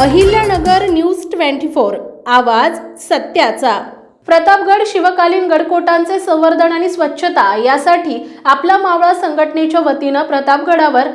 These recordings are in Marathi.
अहिल्यानगर न्यूज ट्वेंटी फोर आवाज सत्याचा. प्रतापगड शिवकालीन गडकोटांचे संवर्धन आणि स्वच्छता यासाठी आपला मावळा संघटनेच्या वतीनं प्रतापगडावर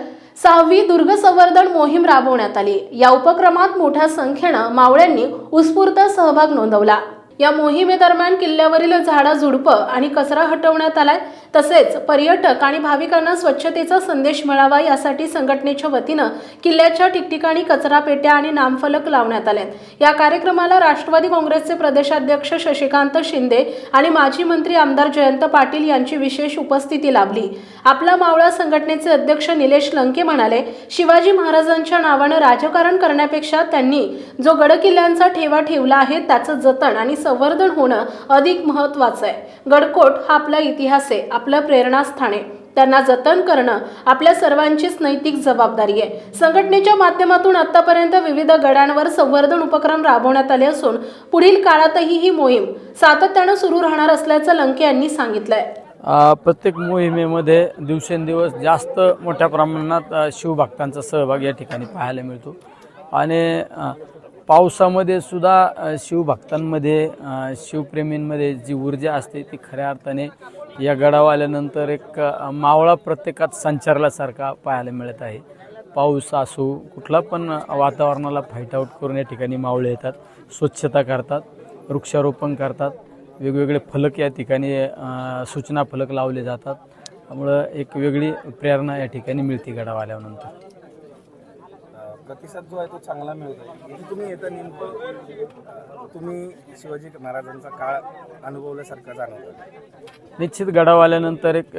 सहावी दुर्ग संवर्धन मोहीम राबवण्यात आली. या उपक्रमात मोठ्या संख्येनं मावळ्यांनी उत्स्फूर्त सहभाग नोंदवला. या मोहिमेदरम्यान किल्ल्यावरील झाडं झुडपं आणि कचरा हटवण्यात आलाय. तसेच पर्यटक आणि भाविकांना स्वच्छतेचा संदेश मिळावा यासाठी संघटनेच्या वतीनं किल्ल्याच्या ठिकठिकाणी कचरा पेट्या आणि नामफलक लावण्यात आले या कार्यक्रमाला राष्ट्रवादी काँग्रेसचे प्रदेशाध्यक्ष शशिकांत शिंदे आणि माजी मंत्री आमदार जयंत पाटील यांची विशेष उपस्थिती लाभली. आपला मावळा संघटनेचे अध्यक्ष निलेश लंके म्हणाले शिवाजी महाराजांच्या नावानं राजकारण करण्यापेक्षा त्यांनी जो गडकिल्ल्यांचा ठेवा ठेवला आहे त्याचं जतन आणि संवर्धन होणं अधिक महत्त्वाचं आहे. गडकोट हा आपला इतिहास आहे. आपलं प्रेरणास्थान आहे त्यांना जतन करणं आपल्या सर्वांचीच नैतिक जबाबदारी आहे. संघटनेच्या माध्यमातून आतापर्यंत विविध गडांवर संवर्धन उपक्रम राबवण्यात आले असून पुढील काळातही ही मोहीम सातत्यानं सुरू राहणार असल्याचं लंके यांनी सांगितलंय. प्रत्येक मोहिमेमध्ये दिवसेंदिवस जास्त मोठ्या प्रमाणात शिवभक्तांचा सहभाग या ठिकाणी पाहायला मिळतो. आणि पावसामध्ये सुद्धा शिवभक्तांमध्ये शिवप्रेमींमध्ये जी ऊर्जा असते ती खऱ्या अर्थाने या गडावर आल्यानंतर एक मावळा प्रत्येकात संचारल्यासारखा पाहायला मिळत आहे. पाऊस असू कुठला पण वातावरणाला फाईट आऊट करून या ठिकाणी मावळे येतात स्वच्छता करतात वृक्षारोपण करतात वेगवेगळे फलक या ठिकाणी सूचना फलक लावले जातात. त्यामुळं एक वेगळी प्रेरणा या ठिकाणी मिळते गडावर आल्यानंतर. प्रतिसाद जो आहे तो चांगला मिळतो. इथे तुम्ही येतं नेमकं तुम्ही शिवाजी महाराजांचा काळ अनुभवल्यासारखा जाणवतो. निश्चित गडावाल्यानंतर एक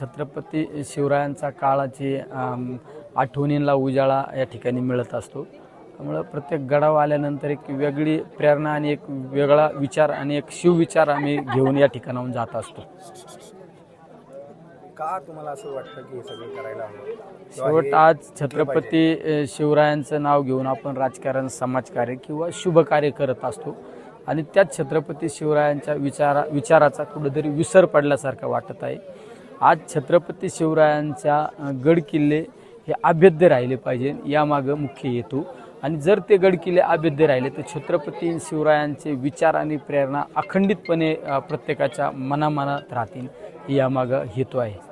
छत्रपती शिवरायांचा काळाची आठवणींना उजाळा या ठिकाणी मिळत असतो. त्यामुळं प्रत्येक गडाव आल्यानंतर एक वेगळी प्रेरणा आणि एक वेगळा विचार आणि एक शिवविचार आम्ही घेऊन या ठिकाणाहून जात असतो. का तुम्हाला असं वाटतं की हे सगळं करायला हवं? किंवा शेवट हे आज छत्रपती अ, शिवरायांचं नाव घेऊन आपण राजकारण समाजकार्य किंवा शुभकार्य करत असतो. आणि त्याच छत्रपती शिवरायांच्या विचारा विचाराचा कुठेतरी विसर पडल्यासारखं वाटत आहे. आज छत्रपती शिवरायांच्या अ, गड किल्ले हे अभेद्य राहिले पाहिजे यामागं मुख्य हेतू. आणि जर ते गड किल्ले अभेद्य राहिले तर छत्रपती शिवरायांचे विचार आणि प्रेरणा अखंडितपणे अ, प्रत्येकाच्या मनामनात राहतील यामागं हेतू आहे.